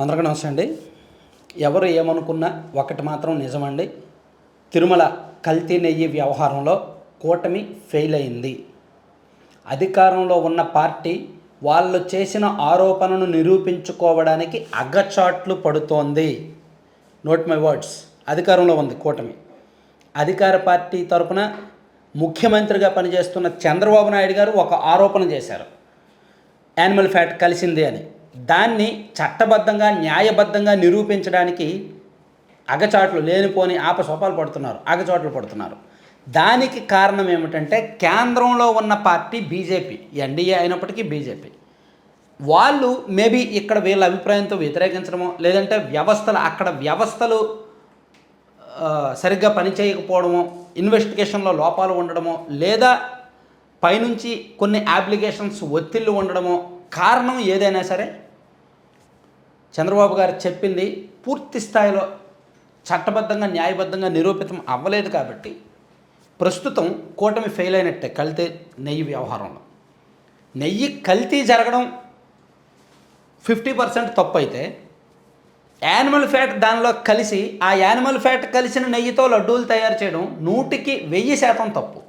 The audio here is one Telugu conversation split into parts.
అందరికీ నమస్తే అండి. ఎవరు ఏమనుకున్నా ఒకటి మాత్రం నిజమండి. తిరుమల కల్తీ నెయ్యి వ్యవహారంలో కూటమి ఫెయిల్ అయింది. అధికారంలో ఉన్న పార్టీ వాళ్ళు చేసిన ఆరోపణను నిరూపించుకోవడానికి అగచాట్లు పడుతోంది. నోట్ మై వర్డ్స్ అధికారంలో ఉంది కూటమి. అధికార పార్టీ తరపున ముఖ్యమంత్రిగా పనిచేస్తున్న చంద్రబాబు నాయుడు గారు ఒక ఆరోపణ చేశారు. యానిమల్ ఫ్యాట్ కలిసింది అని. దాన్ని చట్టబద్ధంగా న్యాయబద్ధంగా నిరూపించడానికి అగచాట్లు లేనిపోని ఆపసోపాలు పడుతున్నారు అగచాట్లు పడుతున్నారు. దానికి కారణం ఏమిటంటే కేంద్రంలో ఉన్న పార్టీ బీజేపీ ఎన్డీఏ అయినప్పటికీ బీజేపీ. వాళ్ళు మేబీ ఇక్కడ వీళ్ళ అభిప్రాయంతో వ్యతిరేకించడమో లేదంటే వ్యవస్థలు అక్కడ వ్యవస్థలు సరిగ్గా పనిచేయకపోవడమో ఇన్వెస్టిగేషన్లో లోపాలు ఉండడమో లేదా పైనుంచి కొన్ని అప్లికేషన్స్ ఒత్తిళ్ళు ఉండడమో కారణం ఏదైనా సరే చంద్రబాబు గారు చెప్పింది పూర్తి స్థాయిలో చట్టబద్ధంగా న్యాయబద్ధంగా నిరూపితం అవ్వలేదు కాబట్టి ప్రస్తుతం కూటమి ఫెయిల్ అయినట్టే కల్తీ నెయ్యి వ్యవహారంలో. నెయ్యి కల్తీ జరగడం ఫిఫ్టీ పర్సెంట్ తప్పు అయితే యానిమల్ ఫ్యాట్ దానిలో కలిసి ఆ యానిమల్ ఫ్యాట్ కలిసిన నెయ్యితో లడ్డూలు తయారు చేయడం నూటికి వెయ్యి శాతం తప్పు.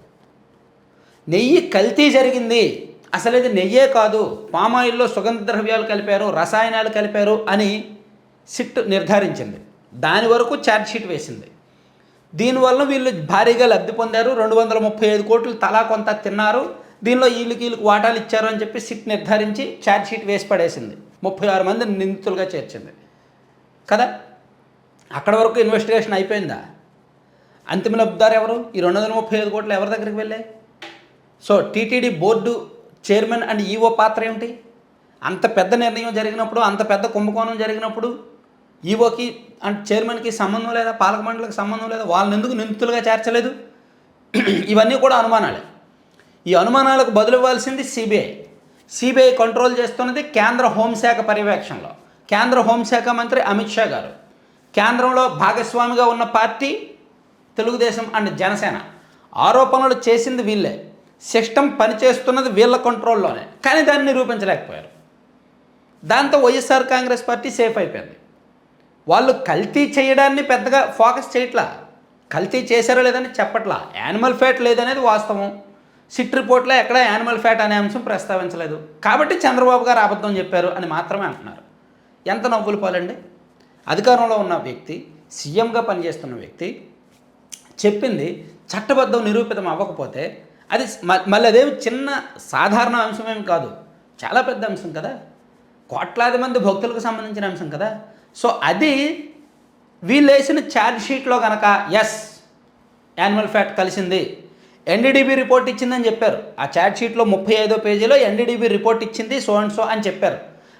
నెయ్యి కల్తీ జరిగింది అసలు ఇది నెయ్యే కాదు పామాయిల్లో సుగంధ ద్రవ్యాలు కలిపారు రసాయనాలు కలిపారు అని సిట్ నిర్ధారించింది. దాని వరకు ఛార్జ్షీట్ వేసింది. దీనివల్ల వీళ్ళు భారీగా లబ్ధి పొందారు. రెండు వందల ముప్పై ఐదు కోట్లు తలా కొంత తిన్నారు. దీనిలో వీళ్ళకి వీళ్ళకి వాటాలు ఇచ్చారు అని చెప్పి సిట్ నిర్ధారించి ఛార్జ్షీట్ వేసి పడేసింది. ముప్పై ఆరు మంది నిందితులుగా చేర్చింది. కదా? అక్కడ వరకు ఇన్వెస్టిగేషన్ అయిపోయిందా? అంతిమ లబ్ధిదారు ఎవరు? ఈ రెండు వందల ముప్పై ఐదు కోట్లు ఎవరి దగ్గరికి వెళ్ళాయి? So TTD board chairman and EO పాత్ర ఏమిటి? అంత పెద్ద నిర్ణయం జరిగినప్పుడు అంత పెద్ద కుంభకోణం జరిగినప్పుడు ఈఓకి అండ్ చైర్మన్కి సంబంధం లేదా పాలక మండలికి సంబంధం లేదా వాళ్ళని ఎందుకు నిందితులుగా చేర్చలేదు? ఇవన్నీ కూడా అనుమానాలే. ఈ అనుమానాలకు బదులు ఇవ్వాల్సింది సిబిఐ. సిబిఐ కంట్రోల్ చేస్తున్నది కేంద్ర హోంశాఖ పర్యవేక్షణలో. కేంద్ర హోంశాఖ మంత్రి అమిత్ షా గారు. కేంద్రంలో భాగస్వామిగా ఉన్న పార్టీ తెలుగుదేశం అండ్ జనసేన. ఆరోపణలు చేసింది వీళ్ళే. సిస్టమ్ పనిచేస్తున్నది వీళ్ళ కంట్రోల్లోనే కానీ దాన్ని నిరూపించలేకపోయారు. దాంతో వైఎస్ఆర్ కాంగ్రెస్ పార్టీ సేఫ్ అయిపోయింది. వాళ్ళు కల్తీ చేయడాన్ని పెద్దగా ఫోకస్ చేయట్లా. కల్తీ చేశారో లేదని చెప్పట్లా. యానిమల్ ఫ్యాట్ లేదనేది వాస్తవం. సిట్ రిపోర్ట్లో ఎక్కడ యానిమల్ ఫ్యాట్ అనే అంశం ప్రస్తావించలేదు. కాబట్టి చంద్రబాబు గారు అబద్ధం చెప్పారు అని మాత్రమే అంటున్నారు. ఎంత నవ్వులు పాలండి? అధికారంలో ఉన్న వ్యక్తి సీఎంగా పనిచేస్తున్న వ్యక్తి చెప్పింది చట్టబద్ధం నిరూపితం అవ్వకపోతే అది మ- మళ్ళీ అదేమి చిన్న సాధారణ అంశమేమి కాదు. చాలా పెద్ద అంశం కదా. కోట్లాది మంది భక్తులకు సంబంధించిన అంశం కదా. సో అది వీళ్ళు వేసిన ఛార్జ్ షీట్లో కనుక ఎస్ యానిమల్ ఫ్యాట్ కలిసింది. ఎన్డీడీబీ రిపోర్ట్ ఇచ్చిందని చెప్పారు. ఆ ఛార్జ్ షీట్లో ముప్పై ఐదో పేజీలో ఎన్డీడీబీ రిపోర్ట్ ఇచ్చింది సో అండ్ సో అని చెప్పారు.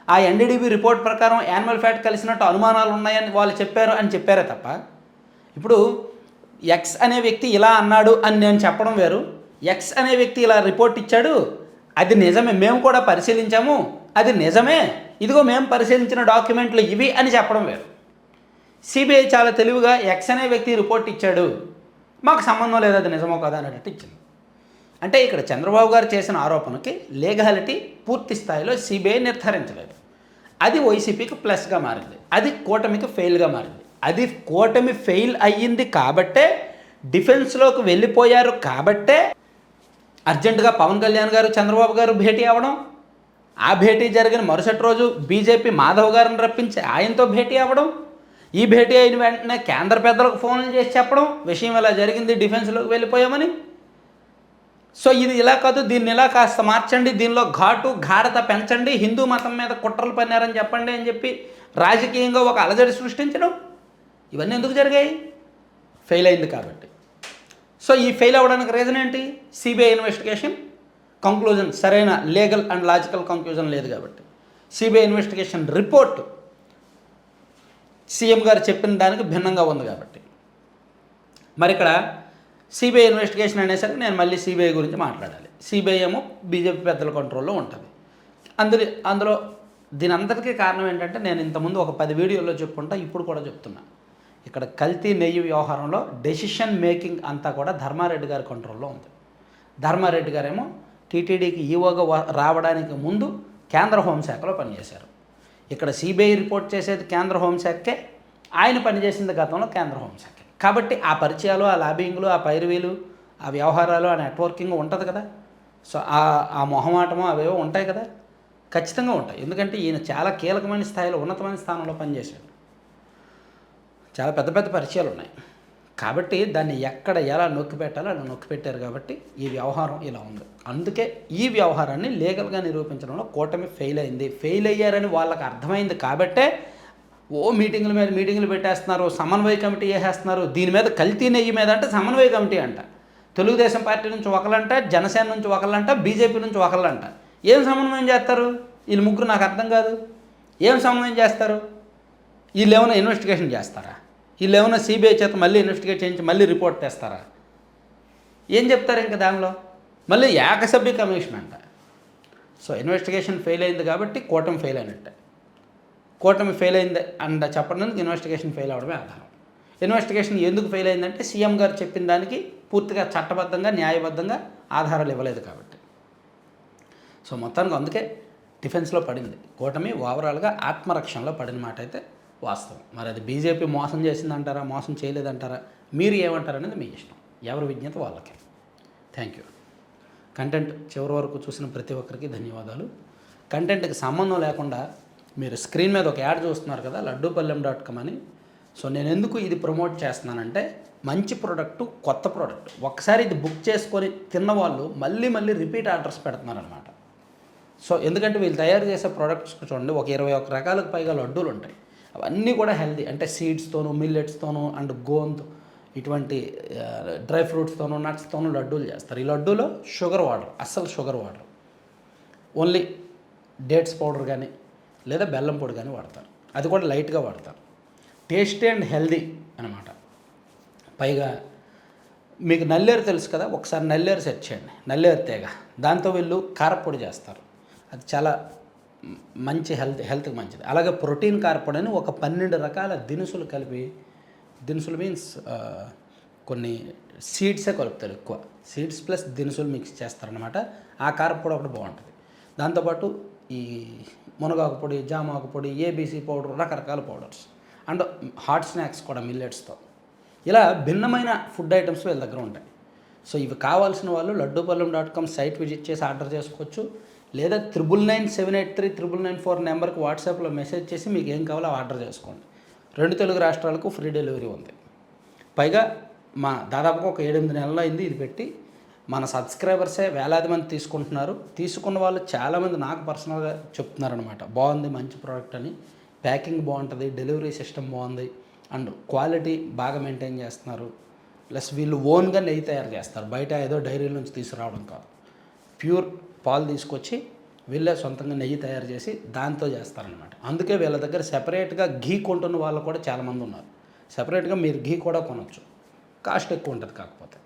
ఆ ఎన్డీడీబీ రిపోర్ట్ ప్రకారం యానిమల్ ఫ్యాట్ కలిసినట్టు అనుమానాలు ఉన్నాయని వాళ్ళు చెప్పారు అని చెప్పారే తప్ప. ఇప్పుడు ఎక్స్ అనే వ్యక్తి ఇలా అన్నాడు అని నేను చెప్పడం వేరు. ఎక్స్ అనే వ్యక్తి ఇలా రిపోర్ట్ ఇచ్చాడు అది నిజమే మేము కూడా పరిశీలించాము అది నిజమే. ఇదిగో మేము పరిశీలించిన డాక్యుమెంట్లు ఇవి అని చెప్పడం వేరు. సిబిఐ చాలా తెలివిగా ఎక్స్ అనే వ్యక్తి రిపోర్ట్ ఇచ్చాడు మాకు సంబంధం లేదు అది నిజమో కదా అనేటట్టు ఇచ్చింది. అంటే ఇక్కడ చంద్రబాబు గారు చేసిన ఆరోపణకి లీగాలిటీ పూర్తి స్థాయిలో సిబిఐ నిర్ధారించలేదు. అది వైసీపీకి ప్లస్గా మారింది అది కూటమికి ఫెయిల్గా మారింది. అది కూటమి ఫెయిల్ అయ్యింది కాబట్టే డిఫెన్స్లోకి వెళ్ళిపోయారు కాబట్టే అర్జెంటుగా పవన్ కళ్యాణ్ గారు చంద్రబాబు గారు భేటీ అవ్వడం ఆ భేటీ జరిగిన మరుసటి రోజు బీజేపీ మాధవ్ గారిని రప్పించి ఆయనతో భేటీ అవ్వడం ఈ భేటీ అయిన వెంటనే కేంద్ర పెద్దలకు ఫోన్లు చేసి చెప్పడం విషయం ఇలా జరిగింది డిఫెన్స్లోకి వెళ్ళిపోయామని. సో ఇది ఇలా కాదు దీన్ని ఇలా కాస్త మార్చండి దీనిలో ఘాటు ఘాడత పెంచండి హిందూ మతం మీద కుట్రలు పన్నారని చెప్పండి అని చెప్పి రాజకీయంగా ఒక అలజడి సృష్టించడం ఇవన్నీ ఎందుకు జరిగాయి? ఫెయిల్ అయింది కాబట్టి. సో ఈ ఫెయిల్ అవ్వడానికి రీజన్ ఏంటి? సిబిఐ ఇన్వెస్టిగేషన్ కంక్లూజన్ సరైన లీగల్ అండ్ లాజికల్ కంక్లూజన్ లేదు కాబట్టి. సిబిఐ ఇన్వెస్టిగేషన్ రిపోర్ట్ సీఎం గారు చెప్పిన దానికి భిన్నంగా ఉంది కాబట్టి. మరి ఇక్కడ సిబిఐ ఇన్వెస్టిగేషన్ అనేసరికి నేను మళ్ళీ సిబిఐ గురించి మాట్లాడాలి. సిబిఐ ఏమో బీజేపీ పెద్దల కంట్రోల్లో ఉంటుంది. అందులో అందులో దీని అందరికీ కారణం ఏంటంటే నేను ఇంతకుముందు ఒక పది వీడియోల్లో చెప్పుకుంటా ఇప్పుడు కూడా చెప్తున్నా. ఇక్కడ కల్తీ నెయ్యి వ్యవహారంలో డెసిషన్ మేకింగ్ అంతా కూడా ధర్మారెడ్డి గారి కంట్రోల్లో ఉంది. ధర్మారెడ్డి గారేమో టీటీడీకి ఈవోగా రావడానికి ముందు కేంద్ర హోంశాఖలో పనిచేశారు. ఇక్కడ సిబిఐ రిపోర్ట్ చేసేది కేంద్ర హోంశాఖకే ఆయన పనిచేసింది గతంలో కేంద్ర హోంశాఖ. కాబట్టి ఆ పరిచయాలు ఆ లాబింగ్లు ఆ పైరువీలు ఆ వ్యవహారాలు ఆ నెట్వర్కింగ్ ఉంటుంది కదా. సో ఆ ఆ మొహమాటము అవేవో ఉంటాయి కదా. ఖచ్చితంగా ఉంటాయి. ఎందుకంటే ఈయన చాలా కీలకమైన స్థాయిలో ఉన్నతమైన స్థానంలో పనిచేశాడు. చాలా పెద్ద పెద్ద పరిచయాలు ఉన్నాయి. కాబట్టి దాన్ని ఎక్కడ ఎలా నొక్కి పెట్టాలో అలా నొక్కి పెట్టారు కాబట్టి ఈ వ్యవహారం ఇలా ఉంది. అందుకే ఈ వ్యవహారాన్ని లీగల్గా నిరూపించడంలో కూటమి ఫెయిల్ అయింది. ఫెయిల్ అయ్యారని వాళ్ళకి అర్థమైంది కాబట్టే ఓ మీటింగుల మీద మీటింగులు పెట్టేస్తున్నారు సమన్వయ కమిటీ వేసేస్తున్నారు దీని మీద కల్తీ నెయ్యి మీద అంటే సమన్వయ కమిటీ అంట. తెలుగుదేశం పార్టీ నుంచి ఒకళ్ళంట జనసేన నుంచి ఒకళ్ళంట బీజేపీ నుంచి ఒకళ్ళంట. ఏం సమన్వయం చేస్తారు? వీళ్ళు ముగ్గురు నాకు అర్థం కాదు. ఏం సమన్వయం చేస్తారు? వీళ్ళు ఏమైనా ఇన్వెస్టిగేషన్ చేస్తారా? వీళ్ళు ఏమైనా సిబిఐ చేత మళ్ళీ ఇన్వెస్టిగేట్ చేయించి మళ్ళీ రిపోర్ట్ తెస్తారా? ఏం చెప్తారు ఇంకా దానిలో? మళ్ళీ ఏకసభ్య కమిషన్ అంట. సో ఇన్వెస్టిగేషన్ ఫెయిల్ అయింది కాబట్టి కూటమి ఫెయిల్ అయినట్టే. కూటమి ఫెయిల్ అయింది అంట చెప్పడానికి ఇన్వెస్టిగేషన్ ఫెయిల్ అవడమే ఆధారం. ఇన్వెస్టిగేషన్ ఎందుకు ఫెయిల్ అయిందంటే సీఎం గారు చెప్పిన దానికి పూర్తిగా చట్టబద్ధంగా న్యాయబద్ధంగా ఆధారాలు ఇవ్వలేదు కాబట్టి. సో మొత్తానికి అందుకే డిఫెన్స్లో పడింది. కూటమి ఓవరాల్గా ఆత్మరక్షణలో పడిన మాట అయితే వాస్తవం. మరి అది బీజేపీ మోసం చేసిందంటారా మోసం చేయలేదంటారా మీరు ఏమంటారు అనేది మీ ఇష్టం. ఎవరి విజ్ఞత వాళ్ళకి. థ్యాంక్ యూ కంటెంట్ చివరి వరకు చూసిన ప్రతి ఒక్కరికి ధన్యవాదాలు. కంటెంట్కి సంబంధం లేకుండా మీరు స్క్రీన్ మీద ఒక యాడ్ చూస్తున్నారు కదా లడ్డూపల్లెం డాట్ కామ్ అని. సో నేను ఎందుకు ఇది ప్రమోట్ చేస్తున్నానంటే మంచి ప్రోడక్ట్ కొత్త ప్రోడక్ట్ ఒకసారి ఇది బుక్ చేసుకొని తిన్న వాళ్ళు మళ్ళీ మళ్ళీ రిపీట్ ఆర్డర్స్ పెడుతున్నారనమాట సో ఎందుకంటే వీళ్ళు తయారు చేసే ప్రోడక్ట్స్ చూడండి ఒక ఇరవై ఒక రకాలకు పైగా లడ్డూలు ఉంటాయి. అవన్నీ కూడా హెల్దీ. అంటే సీడ్స్తోను మిల్లెట్స్తోను అండ్ గోంత్ ఇటువంటి డ్రై ఫ్రూట్స్తోనూ నట్స్తోనూ లడ్డూలు చేస్తారు. ఈ లడ్డూలో షుగర్ వాటర్ అస్సలు sugar water. Only dates powder కానీ లేదా బెల్లం పొడి కానీ వాడతారు. అది కూడా లైట్గా వాడతారు. టేస్టీ అండ్ హెల్దీ అనమాట పైగా మీకు నల్లేరు తెలుసు కదా ఒకసారి నల్లేరు సెట్ చేయండి. నల్లేరు తేగ. దాంతో వీళ్ళు కారపొడి చేస్తారు. అది చాలా మంచి హెల్త్ హెల్త్కి మంచిది. అలాగే ప్రోటీన్ కార్పొడ్ అని ఒక పన్నెండు రకాల దినుసులు కలిపి దినుసులు మీన్స్ కొన్ని సీడ్సే కలుపుతారు ఎక్కువ. సీడ్స్ ప్లస్ దినుసులు మిక్స్ చేస్తారనమాట ఆ కారపొడి ఒకటి బాగుంటుంది. దాంతోపాటు ఈ మునగాకు పొడి జామాకు పొడి ఏబీసీ పౌడర్ రకరకాల పౌడర్స్. అండ్ హాట్ స్నాక్స్ కూడా మిల్లెట్స్తో. ఇలా భిన్నమైన ఫుడ్ ఐటమ్స్ వీళ్ళ దగ్గర ఉంటాయి. సో ఇవి కావాల్సిన వాళ్ళు Laddupallam dot com site visit చేసి ఆర్డర్ చేసుకోవచ్చు. లేదా triple nine seven eight three triple nine four నెంబర్కి వాట్సాప్లో మెసేజ్ చేసి మీకు ఏం కావాలో ఆర్డర్ చేసుకోండి. రెండు తెలుగు రాష్ట్రాలకు ఫ్రీ డెలివరీ ఉంది. పైగా మా దాదాపుగా ఒక ఏడెనిమిది నెలలు అయింది ఇది పెట్టి మన సబ్స్క్రైబర్సే వేలాది మంది తీసుకుంటున్నారు. తీసుకున్న వాళ్ళు చాలామంది నాకు పర్సనల్గా చెప్తున్నారనమాట బాగుంది మంచి ప్రోడక్ట్ అని. ప్యాకింగ్ బాగుంటుంది డెలివరీ సిస్టమ్ బాగుంది అండ్ క్వాలిటీ బాగా మెయింటైన్ చేస్తున్నారు. ప్లస్ వీళ్ళు ఓన్గా నెయ్యి తయారు చేస్తారు. బయట ఏదో డైరీల నుంచి తీసుకురావడం కాదు. ప్యూర్ పాలు తీసుకొచ్చి వీళ్ళే సొంతంగా నెయ్యి తయారు చేసి దాంతో చేస్తారనమాట అందుకే వీళ్ళ దగ్గర సెపరేట్గా ఘీ కొంటున్న వాళ్ళు కూడా చాలామంది ఉన్నారు. సెపరేట్గా మీరు ఘీ కూడా కొనవచ్చు కాస్ట్ ఎక్కువ ఉంటుంది కాకపోతే.